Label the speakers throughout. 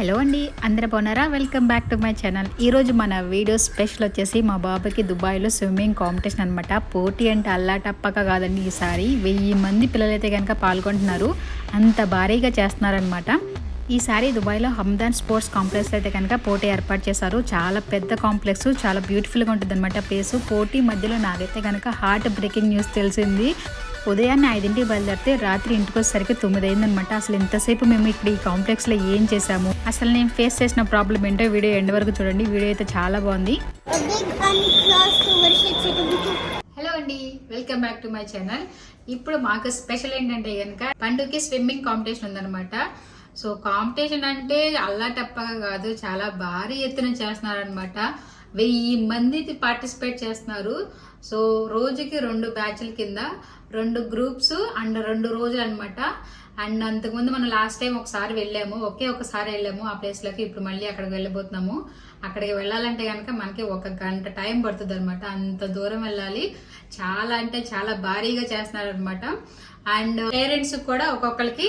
Speaker 1: Hello అండి అందరు బాగున్నారా? Welcome back to my channel ఈరోజు మన వీడియో స్పెషల్ వచ్చేసి మా బాబుకి దుబాయ్లో స్విమ్మింగ్ కాంపిటీషన్ అనమాట పోటీ అంటే అల్లాటప్పక కాదండి ఈసారి వెయ్యి మంది పిల్లలైతే కనుక పాల్గొంటున్నారు. అంత భారీగా చేస్తున్నారనమాట ఈసారి దుబాయ్లో హమ్దాన్ స్పోర్ట్స్ కాంప్లెక్స్ అయితే కనుక పోటీ ఏర్పాటు చేశారు. చాలా పెద్ద కాంప్లెక్స్ చాలా బ్యూటిఫుల్గా ఉంటుంది అనమాట ప్లేస్ పోటీ మధ్యలో నాకైతే కనుక హార్ట్ బ్రేకింగ్ న్యూస్ తెలిసింది. ఉదయాన్నే ఐదింటికి బయలుదేరితే రాత్రి ఇంటికి వచ్చేసరికి తొమ్మిది అయిందనమాట అసలు ఇంతసేపు మేము ఇక్కడ ఈ కాంప్లెక్స్లో ఏం చేసాము అసలు నేను ఫేస్ చేసిన ప్రాబ్లం ఏంటో వీడియో ఎండ్ వరకు చూడండి. వీడియో అయితే చాలా బాగుంది. హలో అండి. Welcome back to my channel ఇప్పుడు మాకు స్పెషల్ ఏంటంటే కనుక పండుగకి స్విమ్మింగ్ కాంపిటీషన్ ఉందనమాట సో కాంపిటీషన్ అంటే అల్లాటప్పగా కాదు చాలా భారీ ఎత్తున చేస్తున్నారనమాట వెయ్యి మంది పార్టిసిపేట్ చేస్తున్నారు. సో రోజుకి రెండు బ్యాచ్ల కింద రెండు గ్రూప్స్ అండ్ రెండు రోజులు అనమాట అండ్ అంతకుముందు మనం లాస్ట్ టైం ఒకసారి వెళ్ళాము. ఒకే ఒకసారి వెళ్ళాము ఆ ప్లేస్లోకి ఇప్పుడు మళ్ళీ అక్కడికి వెళ్ళబోతున్నాము. అక్కడికి వెళ్ళాలంటే కనుక మనకి ఒక గంట టైం పడుతుంది అనమాట అంత దూరం వెళ్ళాలి. చాలా అంటే చాలా భారీగా చేస్తున్నారు అనమాట అండ్ పేరెంట్స్ కూడా ఒక్కొక్కరికి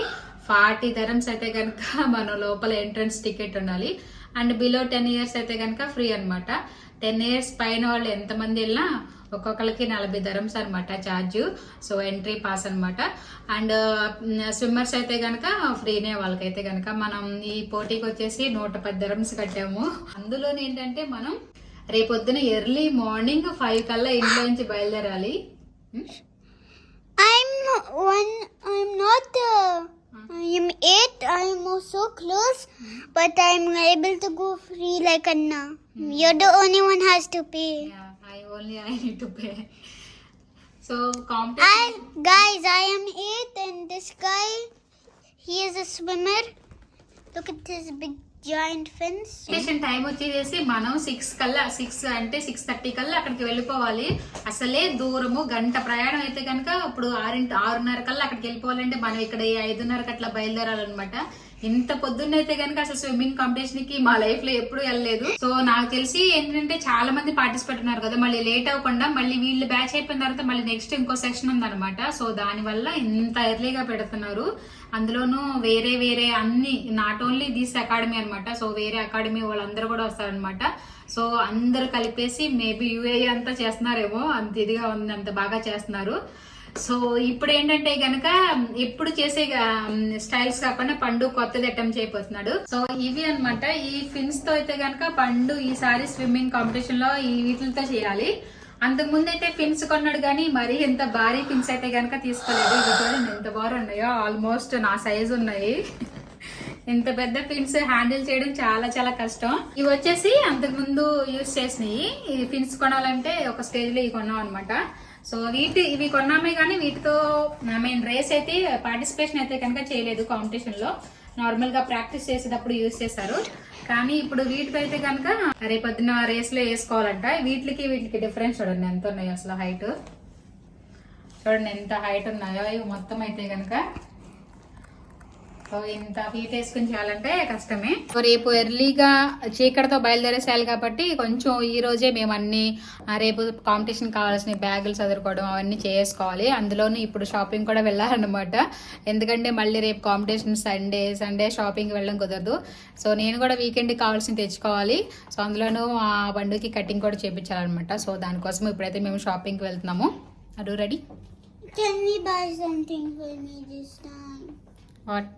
Speaker 1: ఫార్టీ ధరమ్స్ అయితే కనుక మన లోపల ఎంట్రన్స్ టికెట్ ఉండాలి. అండ్ బిలో టెన్ ఇయర్స్ అయితే కనుక ఫ్రీ అనమాట టెన్ ఇయర్స్ పైన వాళ్ళు ఎంతమంది వెళ్ళినా ఒక్కొక్కరికి నలభై ధరమ్స్ అనమాట ఛార్జ్ సో ఎంట్రీ పాస్ అన్నమాట అండ్ స్విమ్మర్స్ అయితే కనుక ఫ్రీనే వాళ్ళకైతే కనుక మనం ఈ పోటీకి వచ్చేసి నూట పది ధరమ్స్ కట్టాము అందులో ఏంటంటే మనం రేపొద్దున ఎర్లీ మార్నింగ్ ఫైవ్ కల్లా ఇంట్లో నుంచి బయలుదేరాలి
Speaker 2: I'm one. I'm not. Uh, I'm eight. I'm also close, but I'm able to go free like Anna. You're the only one has to pay.
Speaker 1: I only I need to pay so competition
Speaker 2: I guys, I am eight, and this guy, he is a swimmer. Look at his big giant fins.
Speaker 1: Station time వచ్చేసి మనం six కల్లా six అంటే six thirty కల్లా అక్కడికి వెళ్ళిపోవాలి అసలే దూరము గంట ప్రయాణం అయితే కనుక ఇప్పుడు ఆరింటి ఆరున్నర కల్లా అక్కడికి వెళ్ళిపోవాలంటే మనం ఇక్కడ ఐదున్నరకు అట్లా బయలుదేరాలన్నమాట ఇంత పొద్దున్న అయితే కనుక అసలు స్విమ్మింగ్ కాంపిటీషన్కి మా లైఫ్లో ఎప్పుడు వెళ్ళలేదు. సో నాకు తెలిసి ఏంటంటే చాలా మంది పార్టిసిపేట్ ఉన్నారు కదా మళ్ళీ లేట్ అవ్వకుండా మళ్ళీ వీళ్ళు బ్యాచ్ అయిపోయిన తర్వాత మళ్ళీ నెక్స్ట్ ఇంకో సెక్షన్ ఉందన్నమాట. సో దాని వల్ల ఇంత ఎర్లీగా పెడుతున్నారు. అందులోనూ వేరే వేరే అన్ని నాట్ ఓన్లీ దిస్ అకాడమీ అనమాట సో వేరే అకాడమీ వాళ్ళందరూ కూడా వస్తారనమాట సో అందరు కలిపేసి మేబీ యూఏ అంతా చేస్తున్నారేమో అంత ఇదిగా ఉంది అంత బాగా చేస్తున్నారు. సో ఇప్పుడు ఏంటంటే గనక ఎప్పుడు చేసే స్టైల్స్ కాకుండా పండు కొత్తది అటెంప్ట్ చేయబోతున్నాడు. సో ఇవి అన్నమాట. ఈ ఫిన్స్తో అయితే గనక పండు ఈసారి స్విమ్మింగ్ కాంపిటీషన్లో ఈ వీటితో చేయాలి. అంతకు ముందు అయితే ఫిన్స్ కొన్నాడు కానీ మరీ ఇంత భారీ ఫిన్స్ అయితే గనక తీసుకోలేదు. ఇవి చూడండి ఎంత బాగా ఉన్నాయో ఆల్మోస్ట్ నా సైజ్ ఉన్నాయి. ఇంత పెద్ద ఫిన్స్ హ్యాండిల్ చేయడం చాలా చాలా కష్టం. ఇవి వచ్చేసి అంతకు ముందు యూస్ చేసినాయి. ఈ ఫిన్స్ కొనాలంటే ఒక స్టేజ్లో ఇవి కొన్నాం అనమాట సో వీటి ఇవి కొన్నామే కానీ వీటితో ఐ మీన్ రేస్ అయితే పార్టిసిపేషన్ అయితే కనుక చేయలేదు కాంపిటీషన్లో. నార్మల్గా ప్రాక్టీస్ చేసేటప్పుడు యూస్ చేశారు. కానీ ఇప్పుడు వీటితో కనుక రేపొద్దున రేస్లో వేసుకోవాలంట. వీటికి వీటికి డిఫరెన్స్ చూడండి ఎంత ఉన్నాయి అసలు హైట్. చూడండి ఎంత హైట్ ఉన్నాయో. ఇవి మొత్తం అయితే కనుక సో ఇంత హీట్ వేసుకుని చేయాలంటే కష్టమే. సో రేపు ఎర్లీగా చీకటితో బయలుదేరేసేయాలి కాబట్టి కొంచెం ఈ రోజే మేము అన్ని రేపు కాంపిటీషన్ కావాల్సిన బ్యాగులు చదువుకోవడం అవన్నీ చేసుకోవాలి. అందులోనూ ఇప్పుడు షాపింగ్ కూడా వెళ్ళాలన్నమాట. ఎందుకంటే మళ్ళీ రేపు కాంపిటీషన్ సండే సండే షాపింగ్ వెళ్ళడం కుదరదు. సో నేను కూడా వీకెండ్ కావాల్సిన తెచ్చుకోవాలి. సో అందులోనూ ఆ బండుకి కటింగ్ కూడా చేయించాలన్నమాట సో దానికోసం ఇప్పుడైతే మేము షాపింగ్కి వెళ్తున్నాము. అడు ready?
Speaker 2: Can we buy something for me this time?
Speaker 1: What?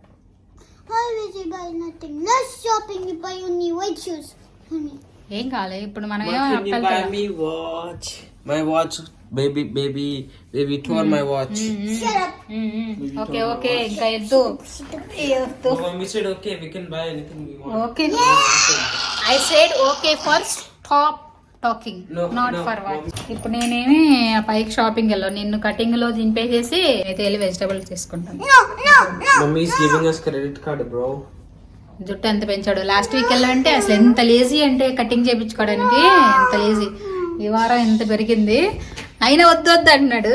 Speaker 2: Why will you buy nothing? Less shopping, you buy only white shoes for me.
Speaker 1: ఏం కాలే ఇప్పుడు మనం
Speaker 3: What can you buy me watch? My watch, baby, baby, baby tore my watch.
Speaker 2: Shut up.
Speaker 1: Okay okay ఇంకా ఎద్దు
Speaker 3: Oh, mommy said okay, we can buy anything we want.
Speaker 1: Okay I side okay for
Speaker 3: stop
Speaker 1: talking
Speaker 3: not
Speaker 1: for watch ఇప్పుడు నేనేమి ఆ పైకి shopping వెళ్ళాను. నిన్ను కటింగ్లో దింపేసేసి అయితే వెళ్ళి వెజిటబుల్స్ తీసుకుంటాను.
Speaker 2: No, no, no.
Speaker 3: Mommy is giving us credit card, bro.
Speaker 1: జుట్టు ఎంత పెంచాడు. లాస్ట్ వీక్ వెళ్ళాలంటే అసలు ఎంత లేజీ అంటే కటింగ్ చేయించుకోవడానికి ఎంత లేజీ ఈ వారం ఎంత పెరిగింది? అయినా వద్దు వద్దు అంటున్నాడు.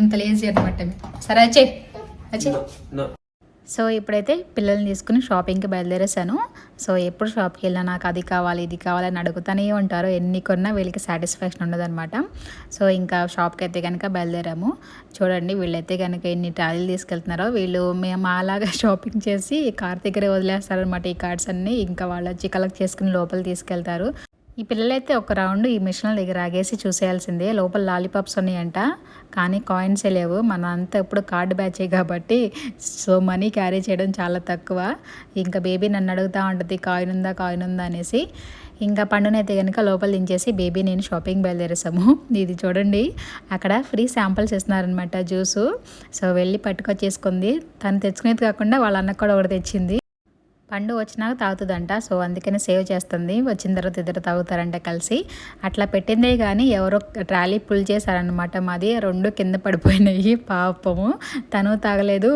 Speaker 1: అంత లేజీ అనమాట సరే
Speaker 3: No, no.
Speaker 1: సో ఇప్పుడైతే పిల్లల్ని తీసుకుని షాపింగ్కి బయలుదేరేసాను సో ఎప్పుడు షాప్కి వెళ్ళినా నాకు అది కావాలి ఇది కావాలి అని అడుగుతూనే ఉంటారు. ఎన్ని కొన్నా వీళ్ళకి సాటిస్ఫాక్షన్ ఉండదన్నమాట. సో ఇంకా షాప్కి అయితే కనుక బయలుదేరాము. చూడండి వీళ్ళైతే కనుక ఎన్ని ట్రాలీలు తీసుకెళ్తున్నారో. వీళ్ళు మేము అలాగా షాపింగ్ చేసి కార్ దగ్గరే వదిలేస్తారనమాట ఈ కార్డ్స్ అన్నీ. ఇంకా వాళ్ళు వచ్చి కలెక్ట్ చేసుకుని లోపల తీసుకెళ్తారు. ఈ పిల్లలైతే ఒక రౌండ్ ఈ మిషన్ దగ్గర ఆగేసి చూసేయాల్సిందే. లోపల లాలీపాప్స్ ఉన్నాయంట. కానీ కాయిన్సే లేవు. మన అంతా ఇప్పుడు కార్డు బ్యాచే కాబట్టి సో మనీ క్యారీ చేయడం చాలా తక్కువ. ఇంకా బేబీ నన్ను అడుగుతూ ఉంటుంది కాయిన్ ఉందా కాయిన్ ఉందా? అనేసి. ఇంకా పండునైతే కనుక లోపల దించేసి బేబీ నేను షాపింగ్ బయలుదేరేసాము. ఇది చూడండి. అక్కడ ఫ్రీ శాంపిల్స్ ఇస్తున్నారనమాట జ్యూసు. సో వెళ్ళి పట్టుకొచ్చేసుకుంది. తను తెచ్చుకునేది కాకుండా వాళ్ళ అన్న కూడా ఒకటి తెచ్చింది. పండు వచ్చినాక తాగుతుందంట. సో అందుకని సేవ్ చేస్తుంది. వచ్చిన తర్వాత ఇద్దరు తాగుతారంట కలిసి. అట్లా పెట్టిందే కానీ ఎవరో ట్రాలీ పుల్ చేశారనమాట మాది. రెండు కింద పడిపోయినాయి. పాపము. తను తాగలేదు.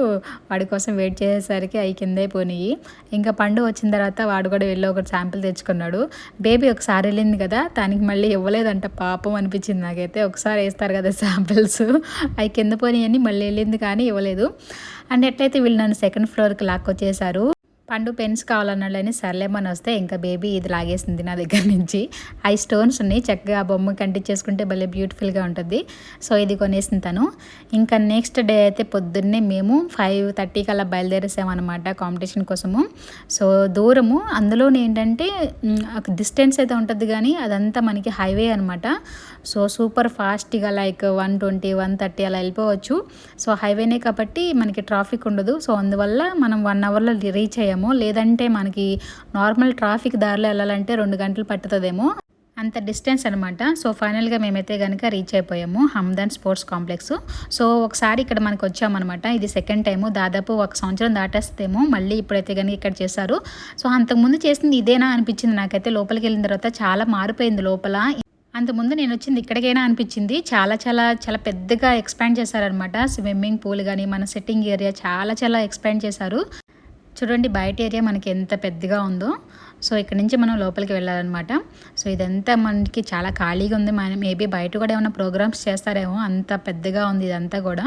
Speaker 1: వాడి కోసం వెయిట్ చేసేసరికి అవి కిందే పోయినాయి ఇంకా పండు వచ్చిన తర్వాత వాడు కూడా వెళ్ళి ఒక శాంపిల్ తెచ్చుకున్నాడు. బేబీ ఒకసారి వెళ్ళింది కదా దానికి మళ్ళీ ఇవ్వలేదంట. పాపం అనిపించింది నాకైతే. ఒకసారి వేస్తారు కదా శాంపిల్స్. అవి కింద పోయినాయని మళ్ళీ వెళ్ళింది కానీ ఇవ్వలేదు. అండ్ ఎట్లయితే వీళ్ళు నన్ను సెకండ్ ఫ్లోర్కి లాక్కొచ్చేసారు పండు పెన్స్ కావాలన్నాడని సర్లేమని వస్తే ఇంకా బేబీ ఇది లాగేసింది నా దగ్గర నుంచి. ఐ స్టోన్స్ ఉన్నాయి చక్కగా బొమ్మ బొమ్మ కంటించేసుకుంటే భలే బ్యూటిఫుల్గా ఉంటుంది. సో ఇది కొనేసింది తను. ఇంకా నెక్స్ట్ డే అయితే పొద్దున్నే మేము ఫైవ్ థర్టీకి అలా బయలుదేరేసామన్నమాట కాంపిటీషన్ కోసము. సో దూరము. అందులో ఏంటంటే ఒక డిస్టెన్స్ అయితే ఉంటుంది కానీ అదంతా మనకి హైవే అనమాట సో సూపర్ ఫాస్ట్గా like one twenty one thirty అలా వెళ్ళిపోవచ్చు. సో హైవేనే కాబట్టి మనకి ట్రాఫిక్ ఉండదు. సో అందువల్ల మనం వన్ అవర్లో రీచ్ అయ్యాము. లేదంటే మనకి నార్మల్ ట్రాఫిక్ దారిలో వెళ్ళాలంటే రెండు గంటలు పట్టుతుందేమో అంత డిస్టెన్స్ అనమాట సో ఫైనల్గా మేమైతే కనుక రీచ్ అయిపోయాము హమ్దాన్ స్పోర్ట్స్ కాంప్లెక్స్. సో ఒకసారి ఇక్కడ మనకు వచ్చామన్నమాట. ఇది సెకండ్ టైము. దాదాపు ఒక సంవత్సరం దాటేస్తేమో మళ్ళీ ఇప్పుడైతే కనుక ఇక్కడ చేశారు. సో అంతకుముందు చేసింది ఇదేనా అనిపించింది నాకైతే. లోపలికి వెళ్ళిన తర్వాత చాలా మారిపోయింది లోపల. అంతకుముందు నేను వచ్చింది ఇక్కడికైనా అనిపించింది. చాలా చాలా చాలా పెద్దగా ఎక్స్పాండ్ చేశారనమాట స్విమ్మింగ్ పూల్ కానీ మన సెట్టింగ్ ఏరియా చాలా చాలా ఎక్స్పాండ్ చేశారు. చూడండి బయట ఏరియా మనకి ఎంత పెద్దగా ఉందో. సో ఇక్కడ నుంచి మనం లోపలికి వెళ్ళాలన్నమాట. సో ఇదంతా మనకి చాలా ఖాళీగా ఉంది. మన మేబీ బయట కూడా ఏమైనా ప్రోగ్రామ్స్ చేస్తారేమో అంత పెద్దగా ఉంది ఇదంతా కూడా.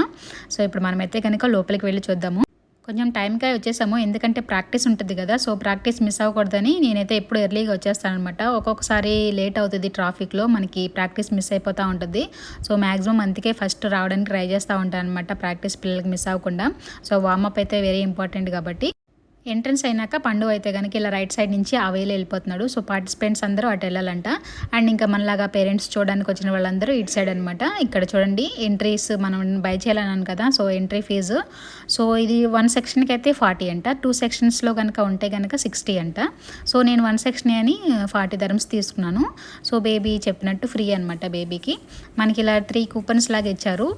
Speaker 1: సో ఇప్పుడు మనమైతే కనుక లోపలికి వెళ్ళి చూద్దాము. కొంచెం టైంకే వచ్చేసాము. ఎందుకంటే ప్రాక్టీస్ ఉంటుంది కదా. సో ప్రాక్టీస్ మిస్ అవ్వకూడదని నేనైతే ఎప్పుడు ఎర్లీగా వచ్చేస్తాను అనమాట ఒక్కొక్కసారి లేట్ అవుతుంది ట్రాఫిక్లో మనకి ప్రాక్టీస్ మిస్ అయిపోతూ ఉంటుంది. సో మ్యాక్సిమం అందుకే ఫస్ట్ రావడానికి ట్రై చేస్తూ ఉంటాను అనమాట ప్రాక్టీస్ పిల్లలకి మిస్ అవ్వకుండా. సో వార్మప్ అయితే వెరీ ఇంపార్టెంట్ కాబట్టి. ఎంట్రన్స్ అయినాక పండు అయితే కనుక ఇలా రైట్ సైడ్ నుంచి ఆ వేలో వెళ్ళిపోతున్నాడు. సో పార్టిసిపెంట్స్ అందరూ అటు వెళ్ళాలంట. అండ్ ఇంకా మనలాగా పేరెంట్స్ చూడడానికి వచ్చిన వాళ్ళందరూ ఇటు సైడ్ అనమాట ఇక్కడ చూడండి ఎంట్రీస్ మనం బై చేయాలన్నాను కదా సో ఎంట్రీ ఫీజు సో ఇది వన్ సెక్షన్కి అయితే ఫార్టీ అంట. టూ సెక్షన్స్లో కనుక ఉంటే కనుక సిక్స్టీ అంట. సో నేను వన్ సెక్షన్ అని ఫార్టీ ధరమ్స్ తీసుకున్నాను. సో బేబీ చెప్పినట్టు ఫ్రీ అనమాట బేబీకి మనకి ఇలా త్రీ కూపన్స్ లాగా ఇచ్చారు.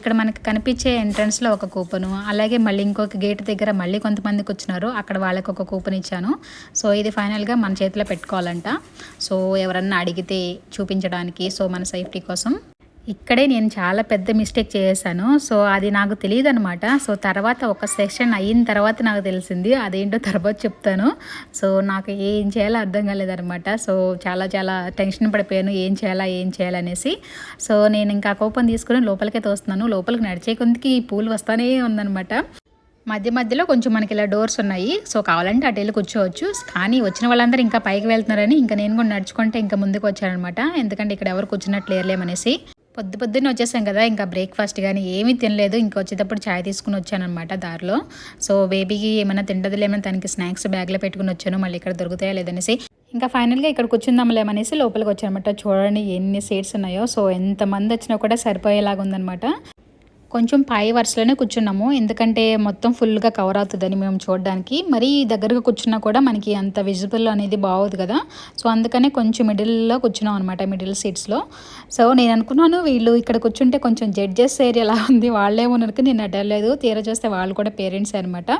Speaker 1: ఇక్కడ మనకి కనిపించే ఎంట్రన్స్లో ఒక కూపను అలాగే మళ్ళీ ఇంకొక గేట్ దగ్గర మళ్ళీ కొంతమందికి వచ్చినారు. అక్కడ వాళ్ళకి ఒక కూపన్ ఇచ్చాను. సో ఇది ఫైనల్గా మన చేతిలో పెట్టుకోవాలంట. సో ఎవరన్నా అడిగితే చూపించడానికి సో మన సేఫ్టీ కోసం. ఇక్కడే నేను చాలా పెద్ద మిస్టేక్ చేశాను సో అది నాకు తెలియదు అనమాట సో తర్వాత ఒక సెషన్ అయిన తర్వాత నాకు తెలిసింది. అదేంటో తర్వాత చెప్తాను. సో నాకు ఏం చేయాలో అర్థం కాలేదనమాట సో చాలా చాలా టెన్షన్ పడిపోయాను. ఏం చేయాలా ఏం చేయాలనేసి సో నేను ఇంకా కూపన్ తీసుకుని లోపలికే తోస్తున్నాను. లోపలికి నడిచే కొందికి పూలు వస్తానే ఉందనమాట మధ్య మధ్యలో కొంచెం మనకి ఇలా డోర్స్ ఉన్నాయి. సో కావాలంటే అటు వెళ్ళి కూర్చోవచ్చు. కానీ వచ్చిన వాళ్ళందరూ ఇంకా పైకి వెళ్తున్నారని ఇంకా నేను కూడా నడుచుకుంటే ఇంకా ముందుకు వచ్చానమాట ఎందుకంటే ఇక్కడ ఎవరు కూర్చున్నట్లు లేరలేమనేసి. పొద్దు పొద్దున్న వచ్చేసాం కదా ఇంకా బ్రేక్ఫాస్ట్ కానీ ఏమీ తినలేదు. ఇంకా వచ్చేటప్పుడు చాయ్ తీసుకుని వచ్చానమాట దారిలో. సో బేబీకి ఏమైనా తింటదిలేమని తనకి స్నాక్స్ బ్యాగ్లో పెట్టుకుని వచ్చాను. మళ్ళీ ఇక్కడ దొరుకుతాయా లేదనేసి. ఇంకా ఫైనల్గా ఇక్కడ కూర్చుందాంలేమనేసి లోపలికి వచ్చానమాట చూడండి ఎన్ని సీట్స్ ఉన్నాయో. సో ఎంతమంది వచ్చినా కూడా సరిపోయేలాగా ఉందన్నమాట. కొంచెం పై వరుసలోనే కూర్చున్నాము. ఎందుకంటే మొత్తం ఫుల్గా కవర్ అవుతుందని మేము చూడడానికి. మరీ దగ్గరగా కూర్చున్నా కూడా మనకి అంత విజిబుల్ అనేది బాగోదు కదా. సో అందుకనే కొంచెం మిడిల్లో కూర్చున్నాం అనమాట మిడిల్ సీట్స్లో సో నేను అనుకున్నాను వీళ్ళు ఇక్కడ కూర్చుంటే కొంచెం జడ్జెస్ ఏరియాలా ఉంది. వాళ్ళేమో అనుకుని నేను అడగలేదు తీరా చూస్తే వాళ్ళు కూడా పేరెంట్స్ అనమాట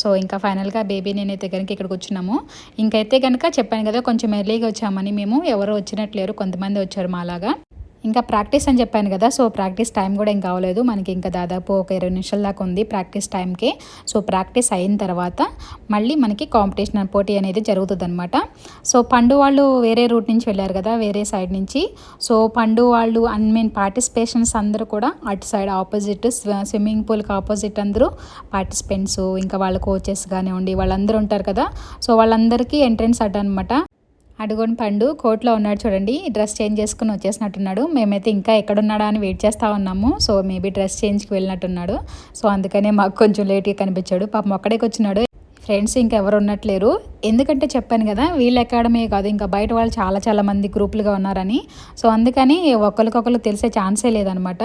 Speaker 1: సో ఇంకా ఫైనల్గా బేబీ నేనైతే కనుక ఇక్కడ కూర్చున్నాము. ఇంకైతే కనుక చెప్పాను కదా కొంచెం ఎర్లీగా వచ్చామని మేము. ఎవరు వచ్చినట్లేరు కొంతమంది వచ్చారు మాలాగా. ఇంకా ప్రాక్టీస్ అని చెప్పాను కదా సో ప్రాక్టీస్ టైం కూడా ఏం కావలేదు. మనకి ఇంకా దాదాపు ఒక ఇరవై నిమిషాల దాకా ఉంది ప్రాక్టీస్ టైంకి. సో ప్రాక్టీస్ అయిన తర్వాత మళ్ళీ మనకి కాంపిటీషన్ పోటీ అనేది జరుగుతుంది అనమాట సో పండు వాళ్ళు వేరే రూట్ నుంచి వెళ్ళారు కదా వేరే సైడ్ నుంచి. సో పండు వాళ్ళు అన్ మీన్ పార్టిసిపేషన్స్ అందరూ కూడా అటు సైడ్ ఆపోజిట్ స్విమ్మింగ్ పూల్కి ఆపోజిట్ అందరూ పార్టిసిపెంట్స్ ఇంకా వాళ్ళ కోచెస్ కానివ్వండి వాళ్ళందరూ ఉంటారు కదా. సో వాళ్ళందరికీ ఎంట్రెన్స్ అడ్డనమాట అడుగుని పండు కోట్లో ఉన్నాడు చూడండి. డ్రెస్ చేంజ్ చేసుకుని వచ్చేసినట్టున్నాడు. మేమైతే ఇంకా ఎక్కడున్నాడా అని వెయిట్ చేస్తూ ఉన్నాము. సో మేబీ డ్రెస్ చేంజ్కి వెళ్ళినట్టున్నాడు. సో అందుకనే మాకు కొంచెం లేట్గా కనిపించాడు. పాపం ఒక్కడికి వచ్చినాడు ఫ్రెండ్స్ ఇంకెవరు ఉన్నట్లేరు ఎందుకంటే చెప్పాను కదా వీళ్ళ అకాడమీ కాదు ఇంకా బయట వాళ్ళు చాలా చాలా మంది గ్రూపులుగా ఉన్నారని. సో అందుకని ఒకరికొకరు తెలిసే ఛాన్సే లేదనమాట.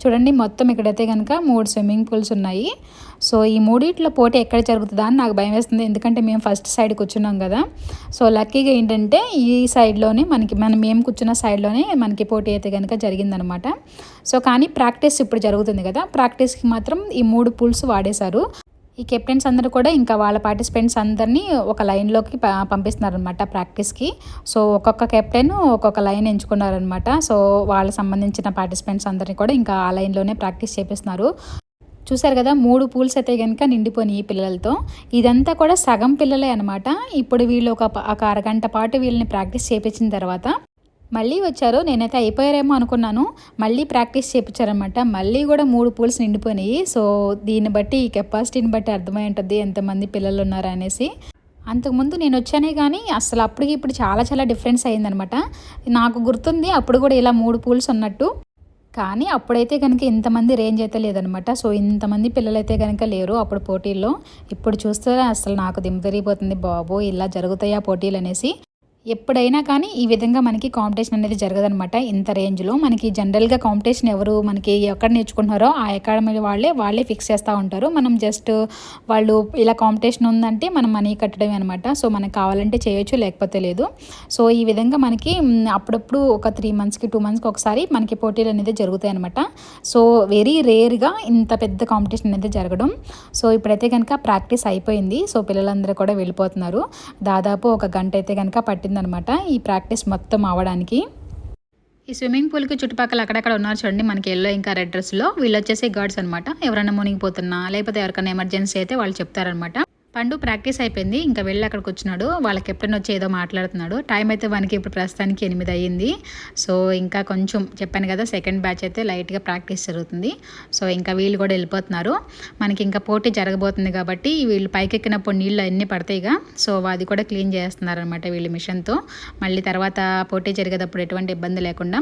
Speaker 1: చూడండి మొత్తం ఇక్కడైతే కనుక మూడు స్విమ్మింగ్ పూల్స్ ఉన్నాయి. సో ఈ మూడిట్లో పోటీ ఎక్కడ జరుగుతుందా అని నాకు భయం వేస్తుంది. ఎందుకంటే మేము ఫస్ట్ సైడ్ కూర్చున్నాం కదా. సో లక్కీగా ఏంటంటే ఈ సైడ్లోనే మనకి మనం మేము కూర్చున్న సైడ్లోనే మనకి పోటీ అయితే కనుక జరిగిందనమాట. సో కానీ ప్రాక్టీస్ ఇప్పుడు జరుగుతుంది కదా. ప్రాక్టీస్కి మాత్రం ఈ మూడు పూల్స్ వాడేశారు. ఈ కెప్టెన్స్ అందరూ కూడా ఇంకా వాళ్ళ పార్టిసిపెంట్స్ అందరినీ ఒక లైన్లోకి పంపిస్తున్నారు పంపిస్తున్నారనమాట ప్రాక్టీస్కి. సో ఒక్కొక్క కెప్టెన్ ఒక్కొక్క లైన్ ఎంచుకున్నారనమాట సో వాళ్ళకి సంబంధించిన పార్టిసిపెంట్స్ అందరినీ కూడా ఇంకా ఆ లైన్లోనే ప్రాక్టీస్ చేపిస్తున్నారు. చూసారు కదా మూడు పూల్స్ అయితే కనుక నిండిపోయినాయి ఈ పిల్లలతో. ఇదంతా కూడా సగం పిల్లలే అనమాట ఇప్పుడు వీళ్ళు ఒక ఒక అరగంట పాటు వీళ్ళని ప్రాక్టీస్ చేపించిన తర్వాత మళ్ళీ వచ్చారు నేనైతే అయిపోయారేమో అనుకున్నాను. మళ్ళీ ప్రాక్టీస్ చేయించారనమాట మళ్ళీ కూడా మూడు పూల్స్ నిండిపోయినాయి. సో దీన్ని బట్టి ఈ కెపాసిటీని బట్టి అర్థమై ఉంటుంది ఎంతమంది పిల్లలు ఉన్నారు అనేసి. అంతకుముందు నేను వచ్చానే కానీ అసలు అప్పటికి ఇప్పుడు చాలా చాలా డిఫరెన్స్ అయిందనమాట నాకు గుర్తుంది అప్పుడు కూడా ఇలా మూడు పూల్స్ ఉన్నట్టు. కానీ అప్పుడైతే కనుక ఇంతమంది రేంజ్ అయితే లేదనమాట సో ఇంతమంది పిల్లలైతే కనుక లేరు అప్పుడు పోటీల్లో. ఇప్పుడు చూస్తే అసలు నాకు దిమ్మ తిరిగిపోతుంది. బాబో ఇలా జరుగుతాయా పోటీలు అనేసి. ఎప్పుడైనా కానీ ఈ విధంగా మనకి కాంపిటీషన్ అనేది జరగదనమాట ఇంత రేంజ్లో మనకి జనరల్గా కాంపిటీషన్ ఎవరు మనకి ఎక్కడ నేర్చుకుంటున్నారో ఆ అకాడమీ వాళ్ళే వాళ్ళే ఫిక్స్ చేస్తూ ఉంటారు. మనం జస్ట్ వాళ్ళు ఇలా కాంపిటీషన్ ఉందంటే మనం మనీ కట్టడమే అనమాట సో మనకు కావాలంటే చేయొచ్చు లేకపోతే లేదు. సో ఈ విధంగా మనకి అప్పుడప్పుడు ఒక త్రీ మంత్స్కి టూ మంత్స్కి ఒకసారి మనకి పోటీలు అనేది జరుగుతాయి అనమాట సో వెరీ రేర్గా ఇంత పెద్ద కాంపిటీషన్ అనేది జరగడం. సో ఇప్పుడైతే కనుక ప్రాక్టీస్ అయిపోయింది. సో పిల్లలందరూ కూడా వెళ్ళిపోతున్నారు. దాదాపు ఒక గంట అయితే కనుక పట్టింది పడుతుందనమాట ఈ ప్రాక్టీస్ మొత్తం అవడానికి ఈ స్విమ్మింగ్ పూల్కి చుట్టుపక్కల అక్కడక్కడ ఉన్నారు చూడండి మనకి ఎల్లో ఇంకా రెడ్ డ్రెస్లో వీళ్ళు వచ్చేసి గార్డ్స్ అనమాట ఎవరైనా మునిగిపోతున్నా లేకపోతే ఎవరికైనా ఎమర్జెన్సీ అయితే వాళ్ళు చెప్తారనమాట పండు ప్రాక్టీస్ అయిపోయింది. ఇంకా వెళ్ళి అక్కడికి వచ్చినాడు. వాళ్ళ కెప్టెన్ వచ్చి ఏదో మాట్లాడుతున్నాడు. టైం అయితే మనకి ఇప్పుడు ప్రస్తుతానికి ఎనిమిది అయ్యింది. సో ఇంకా కొంచెం చెప్పాను కదా సెకండ్ బ్యాచ్ అయితే లైట్గా ప్రాక్టీస్ జరుగుతుంది. సో ఇంకా వీళ్ళు కూడా వెళ్ళిపోతున్నారు. మనకి ఇంకా పోటీ జరగబోతుంది కాబట్టి వీళ్ళు పైకెక్కినప్పుడు నీళ్ళు అన్నీ పడతాయిగా సో అది కూడా క్లీన్ చేస్తున్నారనమాట వీళ్ళు మిషన్తో. మళ్ళీ తర్వాత పోటీ జరిగేటప్పుడు ఎటువంటి ఇబ్బంది లేకుండా.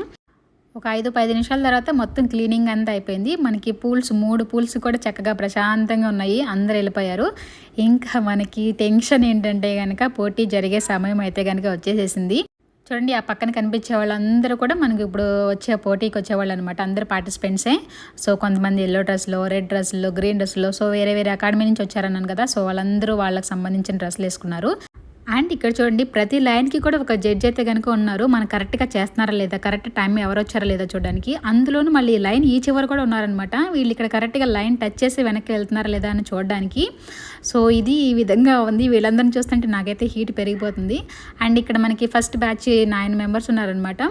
Speaker 1: ఒక ఐదు పది నిమిషాల తర్వాత మొత్తం క్లీనింగ్ అంతా అయిపోయింది. మనకి పూల్స్ మూడు పూల్స్ కూడా చక్కగా ప్రశాంతంగా ఉన్నాయి. అందరు వెళ్ళిపోయారు. ఇంకా మనకి టెన్షన్ ఏంటంటే కనుక పోటీ జరిగే సమయం అయితే కనుక వచ్చేసేసింది. చూడండి ఆ పక్కన కనిపించే వాళ్ళందరూ కూడా మనకి ఇప్పుడు వచ్చే పోటీకి వచ్చేవాళ్ళు అనమాట అందరు పార్టిసిపెంట్సే. సో కొంతమంది ఎల్లో డ్రెస్లో రెడ్ డ్రెస్లో గ్రీన్ డ్రెస్లో సో వేరే వేరే అకాడమీ నుంచి వచ్చారన్నాను కదా. సో వాళ్ళందరూ వాళ్ళకి సంబంధించిన డ్రెస్సులు వేసుకున్నారు. అండ్ ఇక్కడ చూడండి ప్రతి లైన్కి కూడా ఒక జడ్జ్ అయితే కనుక ఉన్నారు. మనం కరెక్ట్గా చేస్తున్నారా లేదా కరెక్ట్ టైం ఎవరు వచ్చారా లేదా చూడడానికి. అందులోనూ మళ్ళీ లైన్ ఈ చివరి కూడా ఉన్నారనమాట వీళ్ళు ఇక్కడ కరెక్ట్గా లైన్ టచ్ చేసి వెనక్కి వెళ్తున్నారా లేదా అని చూడడానికి. సో ఇది ఈ విధంగా ఉంది. వీళ్ళందరిని చూస్తుంటే నాకైతే హీట్ పెరిగిపోతుంది. అండ్ ఇక్కడ మనకి ఫస్ట్ బ్యాచ్ నైన్ మెంబర్స్ ఉన్నారనమాట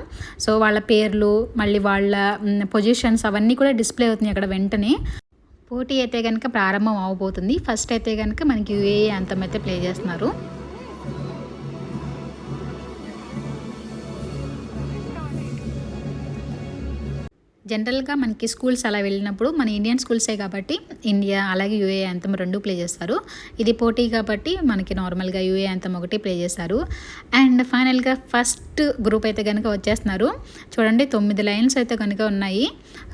Speaker 1: సో వాళ్ళ పేర్లు మళ్ళీ వాళ్ళ పొజిషన్స్ అవన్నీ కూడా డిస్ప్లే అవుతున్నాయి అక్కడ వెంటనే. పోటీ అయితే కనుక ప్రారంభం అవబోతుంది. ఫస్ట్ అయితే కనుక మనకి యూఏ అంతం అయితే ప్లే చేస్తున్నారు. జనరల్గా మనకి స్కూల్స్ అలా వెళ్ళినప్పుడు మన ఇండియన్ స్కూల్సే కాబట్టి ఇండియా అలాగే యూఏ అంతం రెండు ప్లే చేస్తారు. ఇది పోటీ కాబట్టి మనకి నార్మల్గా యూఏ అంతం ఒకటి ప్లే చేస్తారు అండ్ ఫైనల్గా ఫస్ట్ గ్రూప్ అయితే కనుక వచ్చేస్తున్నారు. చూడండి తొమ్మిది లైన్స్ అయితే కనుక ఉన్నాయి.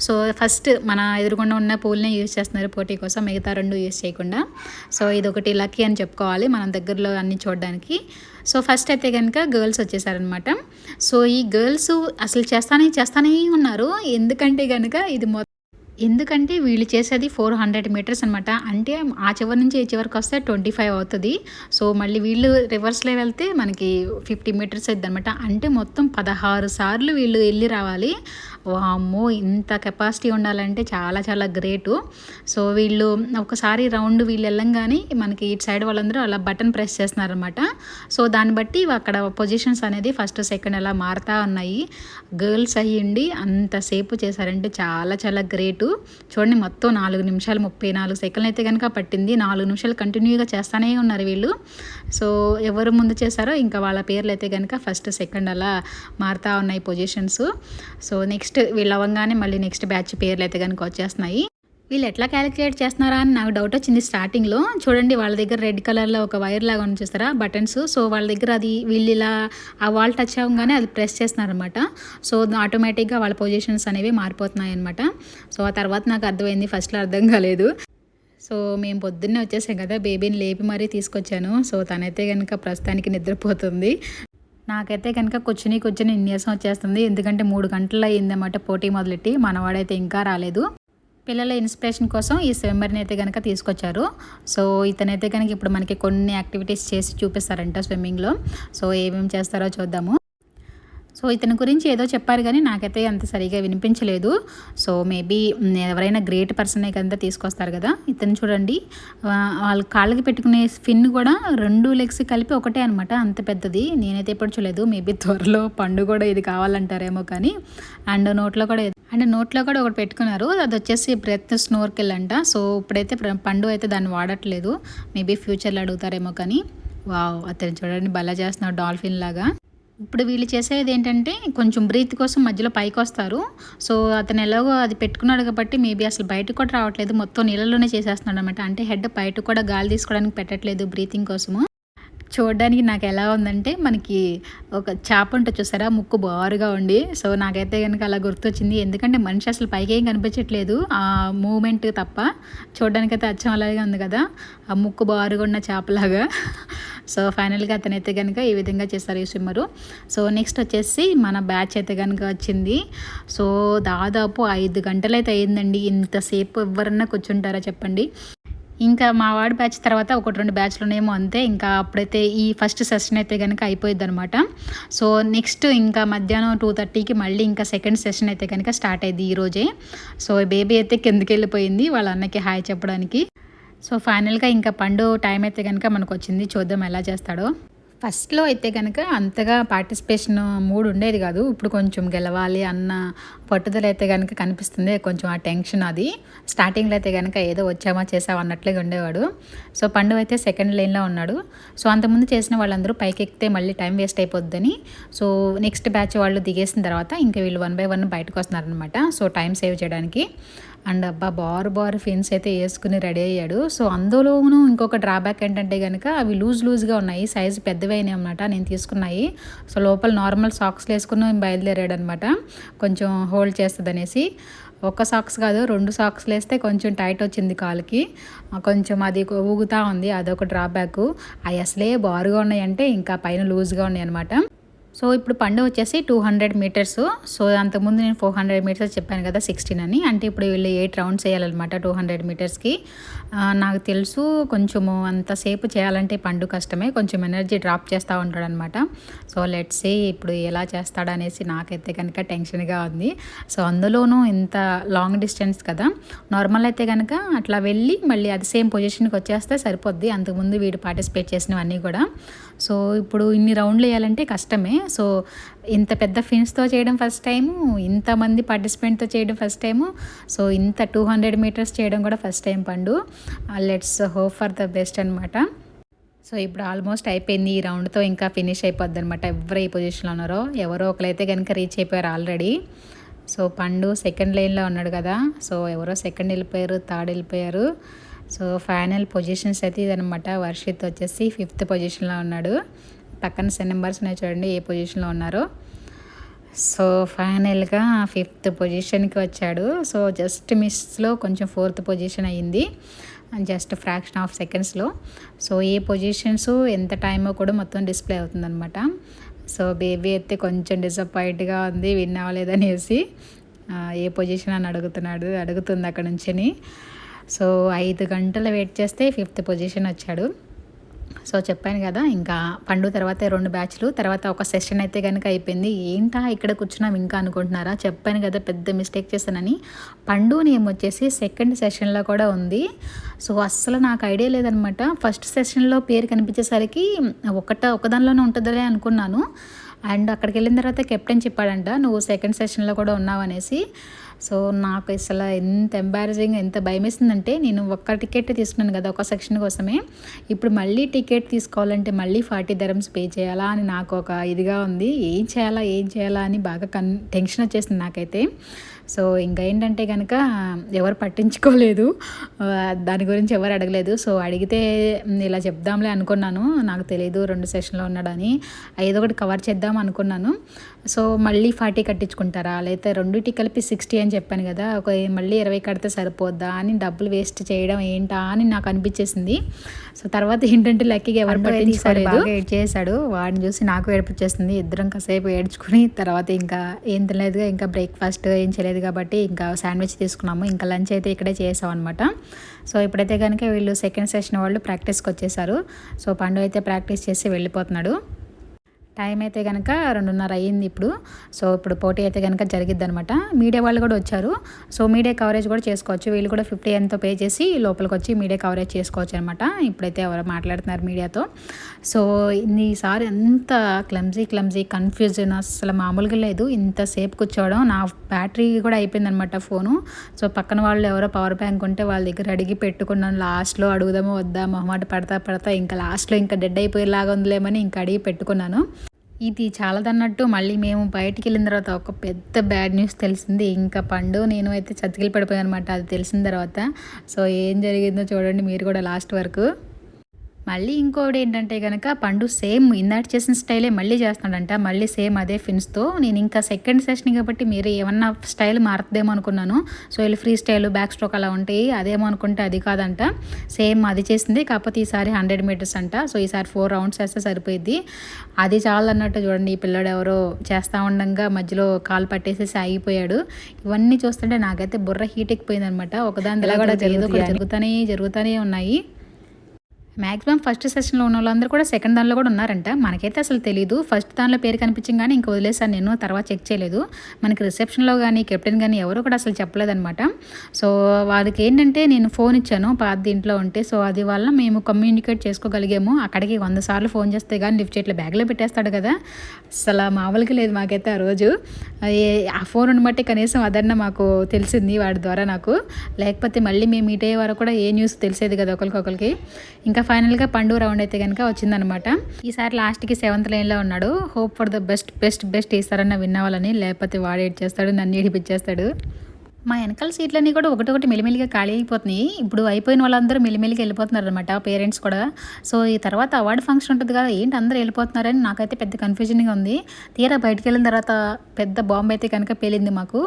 Speaker 1: సో ఫస్ట్ మన ఎదురుగుండా ఉన్న పూలనే యూజ్ చేస్తున్నారు పోటీ కోసం మిగతా రెండు యూజ్ చేయకుండా. సో ఇది ఒకటి లక్కీ అని చెప్పుకోవాలి మనం దగ్గరలో అన్ని చూడడానికి. సో ఫస్ట్ అయితే కనుక గర్ల్స్ వచ్చేసారనమాట సో ఈ గర్ల్స్ అసలు చేస్తానే చేస్తానే ఉన్నారు. ఎందుకంటే కనుక ఇది మొత్తం ఎందుకంటే వీళ్ళు చేసేది ఫోర్ హండ్రెడ్ మీటర్స్ అనమాట అంటే ఆ చివరి నుంచి ఈ చివరికి వస్తే ట్వంటీ ఫైవ్ అవుతుంది. సో మళ్ళీ వీళ్ళు రివర్స్లో వెళ్తే మనకి ఫిఫ్టీ మీటర్స్ అవుతుంది అనమాట అంటే మొత్తం పదహారు సార్లు వీళ్ళు వెళ్ళి రావాలి. వామ్మో ఇంత కెపాసిటీ ఉండాలంటే చాలా చాలా గ్రేటు సో వీళ్ళు ఒకసారి రౌండ్ వీళ్ళు వెళ్ళంగానే మనకి ఇటు సైడ్ వాళ్ళందరూ అలా బటన్ ప్రెస్ చేస్తున్నారనమాట సో దాన్ని బట్టి అక్కడ పొజిషన్స్ అనేది ఫస్ట్ సెకండ్ అలా మారుతూ ఉన్నాయి. గర్ల్స్ అయ్యిండి అంతసేపు చేశారంటే చాలా చాలా గ్రేటు చూడండి మొత్తం నాలుగు నిమిషాలు ముప్పై నాలుగు సెకండ్లు అయితే కనుక పట్టింది. నాలుగు నిమిషాలు కంటిన్యూగా చేస్తూనే ఉన్నారు వీళ్ళు. సో ఎవరు ముందు చేశారో ఇంకా వాళ్ళ పేర్లు అయితే కనుక ఫస్ట్ సెకండ్ అలా మారుతూ ఉన్నాయి పొజిషన్స్ సో నెక్స్ట్ వీళ్ళు అవ్వగానే మళ్ళీ నెక్స్ట్ బ్యాచ్ పేర్లు అయితే కనుక వచ్చేస్తున్నాయి. వీళ్ళు ఎట్లా క్యాలిక్యులేట్ చేస్తున్నారా అని నాకు డౌట్ వచ్చింది స్టార్టింగ్లో చూడండి వాళ్ళ దగ్గర రెడ్ కలర్లో ఒక వైర్ లాగా ఉంది చూస్తారా బటన్స్. సో వాళ్ళ దగ్గర అది వీళ్ళు ఇలా ఆ వాల్ టచ్ అవ్వగానే అది ప్రెస్ చేస్తున్నారనమాట సో ఆటోమేటిక్గా వాళ్ళ పొజిషన్స్ అనేవి మారిపోతున్నాయి అనమాట సో ఆ తర్వాత నాకు అర్థమైంది ఫస్ట్లో అర్థం కాలేదు. సో మేము పొద్దున్నే వచ్చేసాం కదా బేబీని లేపి మరీ తీసుకొచ్చాను. సో తనైతే కనుక ప్రస్తుతానికి నిద్రపోతుంది. నాకైతే కనుక కూర్చుని కూర్చుని నీరసం వచ్చేస్తుంది. ఎందుకంటే మూడు గంటలు అయిందన్నమాట పోటీ మొదలెట్టి. మనవాడైతే ఇంకా రాలేదు. పిల్లల ఇన్స్పిరేషన్ కోసం ఈ స్విమ్మర్ని అయితే కనుక తీసుకొచ్చారు. సో ఇతనైతే కనుక ఇప్పుడు మనకి కొన్ని యాక్టివిటీస్ చేసి చూపిస్తారంట స్విమ్మింగ్లో. సో ఏమేమి చేస్తారో చూద్దాము. సో ఇతని గురించి ఏదో చెప్పారు కానీ నాకైతే అంత సరిగా వినిపించలేదు. సో మేబీ ఎవరైనా గ్రేట్ పర్సనే కదా తీసుకొస్తారు కదా. ఇతను చూడండి వాళ్ళ కాళ్ళకి పెట్టుకునే స్పిన్ కూడా రెండు లెగ్స్ కలిపి ఒకటే అనమాట అంత పెద్దది. నేనైతే ఎప్పుడు చూడలేదు. మేబీ త్వరలో పండు కూడా ఇది కావాలంటారేమో కానీ అండ్ నోట్లో కూడా అండ్ నోట్లో కూడా ఒకటి పెట్టుకున్నారు. అది వచ్చేసి బ్రెత్ స్నోర్కెల్ అంట. సో ఇప్పుడైతే పండు అయితే దాన్ని వాడట్లేదు. మేబీ ఫ్యూచర్లో అడుగుతారేమో కానీ వావ్ అతను చూడండి బలా చేస్తున్నాడు డాల్ఫిన్ లాగా. ఇప్పుడు వీళ్ళు చేసేది ఏంటంటే కొంచెం బ్రీత్ కోసం మధ్యలో పైకి వస్తారు. సో అతను ఎలాగో అది పెట్టుకున్నాడు కాబట్టి మేబీ అసలు బయటకు కూడా రావట్లేదు. మొత్తం నీళ్ళలోనే చేసేస్తున్నాడు అనమాట అంటే హెడ్ బయట కూడా గాలి తీసుకోవడానికి పెట్టట్లేదు బ్రీతింగ్ కోసము. చూడడానికి నాకు ఎలా ఉందంటే మనకి ఒక చేప ఉంటుంది చూసారా ముక్కు బారుగా ఉండి. సో నాకైతే కనుక అలా గుర్తొచ్చింది. ఎందుకంటే మనిషి అసలు పైకి ఏం కనిపించట్లేదు. ఆ మూమెంట్ తప్ప చూడడానికి అయితే అచ్చం అలాగే ఉంది కదా. ఆ ముక్కు బారుగా ఉన్న చేపలాగా. సో ఫైనల్గా అతనైతే కనుక ఈ విధంగా చేస్తారు ఈ స్విమ్మరు. సో నెక్స్ట్ వచ్చేసి మన బ్యాచ్ అయితే కనుక వచ్చింది. సో దాదాపు ఐదు గంటలైతే అయిందండి ఇంతసేపు ఎవరన్నా కూర్చుంటారా చెప్పండి. ఇంకా మా వాడి బ్యాచ్ తర్వాత ఒకటి రెండు బ్యాచ్లోనేమో అంతే. ఇంకా అప్పుడైతే ఈ ఫస్ట్ సెషన్ అయితే కనుక అయిపోయింది అనమాట సో నెక్స్ట్ ఇంకా మధ్యాహ్నం టూ థర్టీకి మళ్ళీ ఇంకా సెకండ్ సెషన్ అయితే కనుక స్టార్ట్ అయింది ఈరోజే సో బేబీ అయితే కిందకి వెళ్ళిపోయింది వాళ్ళ అన్నకి హాయ్ చెప్పడానికి. సో ఫైనల్గా ఇంకా పండు టైం అయితే కనుక మనకు వచ్చింది చూద్దాం ఎలా చేస్తాడో. ఫస్ట్లో అయితే కనుక అంతగా పార్టిసిపేషన్ మూడ్ ఉండేది కాదు. ఇప్పుడు కొంచెం గెలవాలి అన్న పట్టుదల అయితే కనుక కనిపిస్తుంది. కొంచెం ఆ టెన్షన్ అది. స్టార్టింగ్లో అయితే కనుక ఏదో వచ్చామా చేసామా అన్నట్లుగా ఉండేవాడు. సో పండు అయితే సెకండ్ లైన్లో ఉన్నాడు. సో అంతకుముందు చేసిన వాళ్ళందరూ పైకి ఎక్కితే మళ్ళీ టైం వేస్ట్ అయిపోద్దని. సో నెక్స్ట్ బ్యాచ్ వాళ్ళు దిగేసిన తర్వాత ఇంకా వీళ్ళు వన్ బై వన్ బయటకు వస్తున్నారనమాట సో టైం సేవ్ చేయడానికి. అండ్ అబ్బా బారు బారు ఫిన్స్ అయితే వేసుకుని రెడీ అయ్యాడు. సో అందులోనూ ఇంకొక డ్రాబ్యాక్ ఏంటంటే కనుక అవి లూజ్ లూజ్గా ఉన్నాయి. సైజు పెద్దవైనాయి అనమాట నేను తీసుకున్నాయి. సో లోపల నార్మల్ సాక్స్లు వేసుకుని బయలుదేరాడు అనమాట కొంచెం హోల్డ్ చేస్తుంది అనేసి ఒక సాక్స్ కాదు రెండు సాక్స్లు వేస్తే కొంచెం టైట్ వచ్చింది కాలుకి. కొంచెం అది ఊగుతూ ఉంది అదొక డ్రాబ్యాక్ అవి అసలే బారుగా ఉన్నాయంటే ఇంకా పైన లూజ్గా ఉన్నాయి అనమాట సో ఇప్పుడు పండు వచ్చేసి టూ హండ్రెడ్ మీటర్స్. సో అంతకుముందు నేను ఫోర్ హండ్రెడ్ మీటర్స్ చెప్పాను కదా సిక్స్టీన్ అని. అంటే ఇప్పుడు వీళ్ళు ఎయిట్ రౌండ్స్ వేయాలన్నమాట టూ హండ్రెడ్ మీటర్స్కి. నాకు తెలుసు కొంచెము అంతసేపు చేయాలంటే పండు కష్టమే. కొంచెం ఎనర్జీ డ్రాప్ చేస్తూ ఉంటాడు అనమాట సో లెట్స్ సే ఇప్పుడు ఎలా చేస్తాడనేసి నాకైతే కనుక టెన్షన్గా ఉంది. సో అందులోనూ ఇంత లాంగ్ డిస్టెన్స్ కదా. నార్మల్ అయితే కనుక అట్లా వెళ్ళి మళ్ళీ అది సేమ్ పొజిషన్కి వచ్చేస్తే సరిపోద్ది. అంతకుముందు వీడు పార్టిసిపేట్ చేసినవన్నీ కూడా. సో ఇప్పుడు ఇన్ని రౌండ్లు వేయాలంటే కష్టమే. సో ఇంత పెద్ద ఫిన్స్తో చేయడం ఫస్ట్ టైము ఇంతమంది పార్టిసిపెంట్తో చేయడం ఫస్ట్ టైము సో ఇంత టూ హండ్రెడ్ మీటర్స్ చేయడం కూడా first time Pandu. Let's hope for the best అనమాట సో ఇప్పుడు ఆల్మోస్ట్ అయిపోయింది ఈ రౌండ్తో ఇంకా ఫినిష్ అయిపోద్ది అనమాట ఎవరు ఈ పొజిషన్లో ఉన్నారో ఎవరో ఒకరైతే కనుక రీచ్ అయిపోయారు ఆల్రెడీ. సో పండు సెకండ్ లైన్లో ఉన్నాడు కదా సో ఎవరో సెకండ్ వెళ్ళిపోయారు థర్డ్ వెళ్ళిపోయారు. సో ఫైనల్ పొజిషన్స్ అయితే ఇదనమాట వర్షిత్ వచ్చేసి ఫిఫ్త్ పొజిషన్లో ఉన్నాడు. పక్కన సెన్ నెంబర్స్ ఉన్నాయి చూడండి ఏ పొజిషన్లో ఉన్నారో. సో ఫైనల్గా ఫిఫ్త్ పొజిషన్కి వచ్చాడు. సో జస్ట్ మిస్లో కొంచెం ఫోర్త్ పొజిషన్ అయ్యింది. జస్ట్ ఫ్రాక్షన్ ఆఫ్ సెకండ్స్లో. సో ఏ పొజిషన్స్ ఎంత టైమో కూడా మొత్తం డిస్ప్లే అవుతుందన్నమాట. సో బేబీ అయితే కొంచెం డిసప్పాయింట్గా ఉంది విన్ అవ్వలేదనేసి ఏ పొజిషన్ అని అడుగుతున్నాడు అడుగుతుంది అక్కడ నుంచిని. సో ఐదు గంటలు వెయిట్ చేస్తే ఫిఫ్త్ పొజిషన్ వచ్చాడు. సో చెప్పాను కదా ఇంకా పండు తర్వాత రెండు బ్యాచ్లు తర్వాత ఒక సెషన్ అయితే కనుక అయిపోయింది. ఏంటా ఇక్కడ కూర్చున్నాం ఇంకా అనుకుంటున్నారా? చెప్పాను కదా పెద్ద మిస్టేక్ చేశానని. పండు నేమ్ వచ్చేసి సెకండ్ సెషన్లో కూడా ఉంది. సో అస్సలు నాకు ఐడియా లేదనమాట. ఫస్ట్ సెషన్లో పేరు కనిపించేసరికి ఒకట ఒకదానిలోనే ఉంటుందిలే అనుకున్నాను. అండ్ అక్కడికి వెళ్ళిన తర్వాత కెప్టెన్ చెప్పాడంట నువ్వు సెకండ్ సెషన్లో కూడా ఉన్నావు అనేసి. సో నాకు అసలు ఎంత ఎంబారసింగ్ ఎంత భయం వేసిందంటే నేను ఒక్క టికెట్ తీసుకున్నాను కదా ఒక సెక్షన్ కోసమే. ఇప్పుడు మళ్ళీ టికెట్ తీసుకోవాలంటే మళ్ళీ ఫార్టీ ధరమ్స్ పే చేయాలా అని నాకు ఒక ఇదిగా ఉంది. ఏం చేయాలా ఏం చేయాలా అని బాగా కన్ టెన్షన్ వచ్చేసింది నాకైతే. సో ఇంకా ఏంటంటే కనుక ఎవరు పట్టించుకోలేదు. దాని గురించి ఎవరు అడగలేదు. సో అడిగితే ఇలా చెప్దాంలే అనుకున్నాను. నాకు తెలియదు రెండు సెషన్లో ఉన్నాడని. ఏదో ఒకటి కవర్ చేద్దాం అనుకున్నాను. సో మళ్ళీ ఫార్టీ కట్టించుకుంటారా? లేకపోతే రెండింటి కలిపి సిక్స్టీ అని చెప్పాను కదా ఒక మళ్ళీ ఇరవై కడితే సరిపోద్దా అని డబ్బులు వేస్ట్ చేయడం ఏంటా అని నాకు అనిపించేసింది. సో తర్వాత ఏంటంటే లక్కీగా ఎవరు పట్టించుకోలేదు. ఏడ్ చేశాడు వాడిని చూసి నాకు ఏడిపించేస్తుంది ఇద్దరం కాసేపు ఏడ్చుకుని తర్వాత ఇంకా ఏం తినలేదుగా ఇంకా బ్రేక్ఫాస్ట్ ఏం చేయలేదు కాబట్టి ఇంకా శాండ్విచ్ తీసుకున్నాము. ఇంకా లంచ్ అయితే ఇక్కడే చేసాం అనమాట సో ఇప్పుడైతే కనుక వీళ్ళు సెకండ్ సెషన్ వాళ్ళు ప్రాక్టీస్కి వచ్చేసారు. సో పండు అయితే ప్రాక్టీస్ చేసి వెళ్ళిపోతున్నాడు. టైం అయితే కనుక రెండున్నర అయ్యింది ఇప్పుడు. సో ఇప్పుడు పోటీ అయితే కనుక జరిగిద్ది అనమాట మీడియా వాళ్ళు కూడా వచ్చారు. సో మీడియా కవరేజ్ కూడా చేసుకోవచ్చు. వీళ్ళు కూడా ఫిఫ్టీ ఎంతో పే చేసి లోపలికి వచ్చి మీడియా కవరేజ్ చేసుకోవచ్చు అనమాట ఇప్పుడైతే ఎవరు మాట్లాడుతున్నారు మీడియాతో. సో ఈసారి ఎంత క్లమ్జీ క్లమ్జీ కన్ఫ్యూజన్. అసలు మామూలుగా లేదు. ఇంతసేపు కూర్చోవడం. నా బ్యాటరీ కూడా అయిపోయిందనమాట ఫోను. సో పక్కన వాళ్ళు ఎవరో పవర్ బ్యాంక్ ఉంటే వాళ్ళ దగ్గర అడిగి పెట్టుకున్నాను లాస్ట్లో అడుగుదామో వద్దా మొహమాట పడతా పడతా ఇంకా లాస్ట్లో ఇంకా డెడ్ అయిపోయేలాగా ఉందిలేమని ఇంకా అడిగి పెట్టుకున్నాను. ఇది చాలదన్నట్టు మళ్ళీ మేము బయటికి వెళ్ళిన తర్వాత ఒక పెద్ద బ్యాడ్ న్యూస్ తెలిసింది. ఇంకా పండు నేను అయితే చతికిలు పడిపోయాను అనమాట అది తెలిసిన తర్వాత. సో ఏం జరిగిందో చూడండి మీరు కూడా లాస్ట్ వరకు. మళ్ళీ ఇంకోటి ఏంటంటే కనుక పండు సేమ్ ఇందాటి చేసిన స్టైలే మళ్ళీ చేస్తున్నాడంట మళ్ళీ సేమ్ అదే ఫిన్స్తో. నేను ఇంకా సెకండ్ సెషన్ కాబట్టి మీరు ఏమన్నా స్టైల్ మారుతుందేమో అనుకున్నాను. సో వీళ్ళు ఫ్రీ స్టైల్ బ్యాక్ స్ట్రోక్ అలా ఉంటాయి. అదేమో అనుకుంటే అది కాదంట. సేమ్ అది చేసింది. కాకపోతే ఈసారి హండ్రెడ్ మీటర్స్ అంట. సో ఈసారి ఫోర్ రౌండ్స్ వేస్తే సరిపోయింది అది చాలా అన్నట్టు చూడండి. ఈ పిల్లడు ఎవరో చేస్తూ ఉండగా మధ్యలో కాలు పట్టేసేసి ఆగిపోయాడు. ఇవన్నీ చూస్తుంటే నాకైతే బుర్ర హీట్ ఎక్కిపోయింది అనమాట ఒకదాని కూడా జరుగుతూనే జరుగుతూనే ఉన్నాయి. మ్యాక్సిమం ఫస్ట్ సెషన్లో ఉన్న వాళ్ళందరూ కూడా సెకండ్ దానిలో కూడా ఉన్నారంట. మనకైతే అసలు తెలియదు ఫస్ట్ దానిలో పేరు కనిపించింది కానీ ఇంకా వదిలేసాను నేను తర్వాత చెక్ చేయలేదు. మనకి రిసెప్షన్లో కానీ కెప్టెన్ కానీ ఎవరు కూడా అసలు చెప్పలేదన్నమాట. సో వాళ్ళకి ఏంటంటే నేను ఫోన్ ఇచ్చాను పాత దీంట్లో ఉంటే. సో అది వల్ల మేము కమ్యూనికేట్ చేసుకోగలిగాము. అక్కడికి వంద సార్లు ఫోన్ చేస్తే కానీ లిఫ్ట్ చేయట్లే బ్యాగ్లో పెట్టేస్తాడు కదా. అసలు మామూలుగా లేదు మాకైతే ఆ రోజు. ఆ ఫోన్ ఉండబట్టి కనీసం అదన్న మాకు తెలిసింది వాడి ద్వారా నాకు. లేకపోతే మళ్ళీ మేము మీట్ అయ్యే వరకు కూడా ఏ న్యూస్ తెలిసేది కదా ఒకరికొకరికి ఇంకా ఫైనల్గా పండు రౌండ్ అయితే కనుక వచ్చిందనమాట. ఈసారి లాస్ట్కి సెవెంత్ లైన్లో ఉన్నాడు. Hope for the best best best ఈసారన్న win అవ్వాలని లేకపోతే వాడు ఏడ్ చేస్తాడు నన్ను ఏడిపించేస్తాడు మా వెనకాల సీట్లన్నీ కూడా ఒకటొకటి మెలిమెలిగా ఖాళీ అయిపోతున్నాయి. ఇప్పుడు అయిపోయిన వాళ్ళందరూ మెలిమెలిగా వెళ్ళిపోతున్నారు అనమాట పేరెంట్స్ కూడా. సో ఈ తర్వాత అవార్డు ఫంక్షన్ ఉంటుంది కదా ఏంటి అందరూ వెళ్ళిపోతున్నారని నాకైతే పెద్ద కన్ఫ్యూజన్గా ఉంది. తీరా బయటికి వెళ్ళిన తర్వాత పెద్ద బాంబు అయితే కనుక పేలింది మాకు.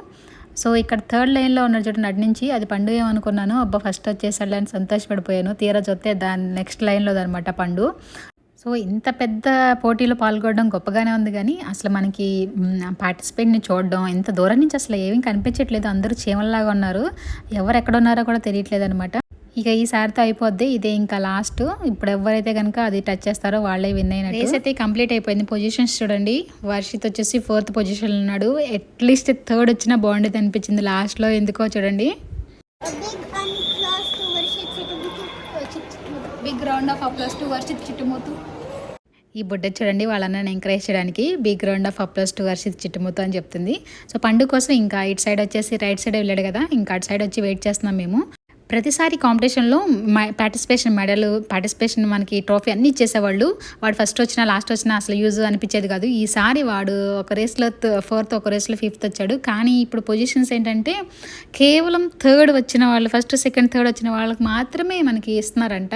Speaker 1: సో ఇక్కడ థర్డ్ లైన్లో ఉన్న చూడండి అటు నుంచి అది పండు ఏమనుకున్నాను అబ్బా ఫస్ట్ వచ్చేసాడు అని సంతోషపడిపోయాను. తీరా చూస్తే దాని నెక్స్ట్ లైన్లో అనమాట పండు. సో ఇంత పెద్ద పోటీలో పాల్గొనడం గొప్పగానే ఉంది కానీ అసలు మనకి పార్టిసిపేట్ని చూడడం ఇంత దూరం నుంచి అసలు ఏమీ కనిపించట్లేదు. అందరూ చీమల్లాగా ఉన్నారు. ఎవరు ఎక్కడ ఉన్నారో కూడా తెలియట్లేదు అనమాట ఇక ఈసారితో అయిపోద్ది. ఇదే ఇంకా లాస్ట్ ఇప్పుడు ఎవరైతే కనుక అది టచ్ చేస్తారో వాళ్ళే విన్ అయినట్టు. రేస్ అయితే కంప్లీట్ అయిపోయింది. పొజిషన్స్ చూడండి. వర్షిత్ వచ్చేసి ఫోర్త్ పొజిషన్ ఉన్నాడు. అట్లీస్ట్ థర్డ్ వచ్చినా బాగుండేది అనిపించింది. లాస్ట్లో ఎందుకో చూడండి.
Speaker 2: Big
Speaker 1: round of applause to Varshith చిట్టుమూతు ఈ బుడ్డ చూడండి వాళ్ళని ఎంకరేజ్ చేయడానికి. Big round of applause to Varshith చిట్టుమూతు అని చెప్తుంది. సో పండు కోసం ఇంకా ఇటు సైడ్ వచ్చేసి రైట్ సైడ్ వెళ్ళాడు కదా. ఇంకా అటు సైడ్ వచ్చి వెయిట్ చేస్తున్నాం మేము. ప్రతిసారి కాంపిటీషన్లో పార్టిసిపేషన్ మెడల్ పార్టిసిపేషన్ మనకి ట్రోఫీ అన్నీ ఇచ్చేసేవాళ్ళు. వాడు ఫస్ట్ వచ్చినా లాస్ట్ వచ్చినా అసలు యూజ్ అనిపించేది కాదు. ఈసారి వాడు ఒక రేస్లో ఫోర్త్ ఒక రేస్లో ఫిఫ్త్ వచ్చాడు. కానీ ఇప్పుడు పొజిషన్స్ ఏంటంటే కేవలం థర్డ్ వచ్చిన వాళ్ళు ఫస్ట్ సెకండ్ థర్డ్ వచ్చిన వాళ్ళకి మాత్రమే మనకి ఇస్తున్నారంట.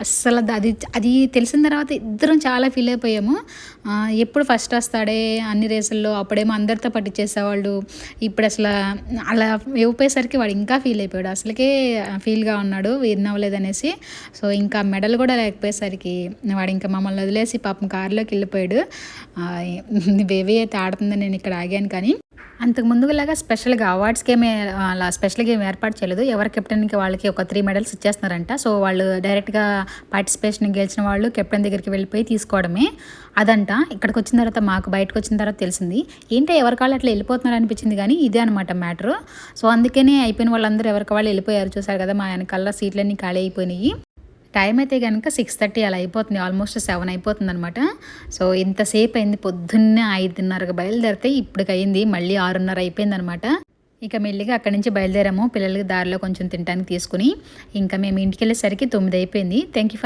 Speaker 1: అస్సలు అది అది తెలిసిన తర్వాత ఇద్దరం చాలా ఫీల్ అయిపోయాము. ఎప్పుడు ఫస్ట్ వస్తాడే అన్ని రేసుల్లో అప్పుడేమో అందరితో పట్టించేసేవాళ్ళు ఇప్పుడు అసలు అలా ఇవ్వపోయేసరికి వాడు ఇంకా ఫీల్ అయిపోయాడు. అసలుకే ఫీల్గా ఉన్నాడు విన్ అవ్వలేదనేసి. సో ఇంకా మెడల్ కూడా లేకపోయేసరికి వాడు ఇంకా మమ్మల్ని వదిలేసి పాపం కారులోకి వెళ్ళిపోయాడు. వేవి బేబీ అయితే ఆడుతుందని నేను ఇక్కడ ఆగాను కానీ అంతకు ముందులాగా స్పెషల్గా అవార్డ్స్కి ఏమి అలా స్పెషల్గా ఏమి ఏర్పాటు చేయలేదు. ఎవరి కెప్టెన్కి వాళ్ళకి ఒక త్రీ మెడల్స్ ఇచ్చేస్తున్నారంట. సో వాళ్ళు డైరెక్ట్గా పార్టిసిపేషన్ గెలిచిన వాళ్ళు కెప్టెన్ దగ్గరికి వెళ్ళిపోయి తీసుకోవడమే అదంట. ఇక్కడికి వచ్చిన తర్వాత మాకు బయటకు వచ్చిన తర్వాత తెలిసింది. ఏంటో ఎవరి కాళ్ళు అట్లా వెళ్ళిపోతున్నారు అనిపించింది కానీ ఇదే అనమాట మ్యాటర్. సో అందుకనే అయిపోయిన వాళ్ళందరూ ఎవరికి వాళ్ళు వెళ్ళిపోయారు చూసారు కదా మా వెనకాల సీట్లన్నీ ఖాళీ అయిపోయినాయి. టైం అయితే కనుక సిక్స్ థర్టీ అలా అయిపోతుంది. ఆల్మోస్ట్ సెవెన్ అయిపోతుంది అనమాట సో ఇంతసేపు అయింది. పొద్దున్నే ఐదున్నరకు బయలుదేరితే ఇప్పటికి అయింది. మళ్ళీ ఆరున్నర అయిపోయింది అనమాట ఇక మెల్లిగా అక్కడి నుంచి బయలుదేరాము. పిల్లలకి దారిలో కొంచెం తినడానికి తీసుకుని. ఇంకా మేము ఇంటికి వెళ్ళేసరికి తొమ్మిది అయిపోయింది. Thank you for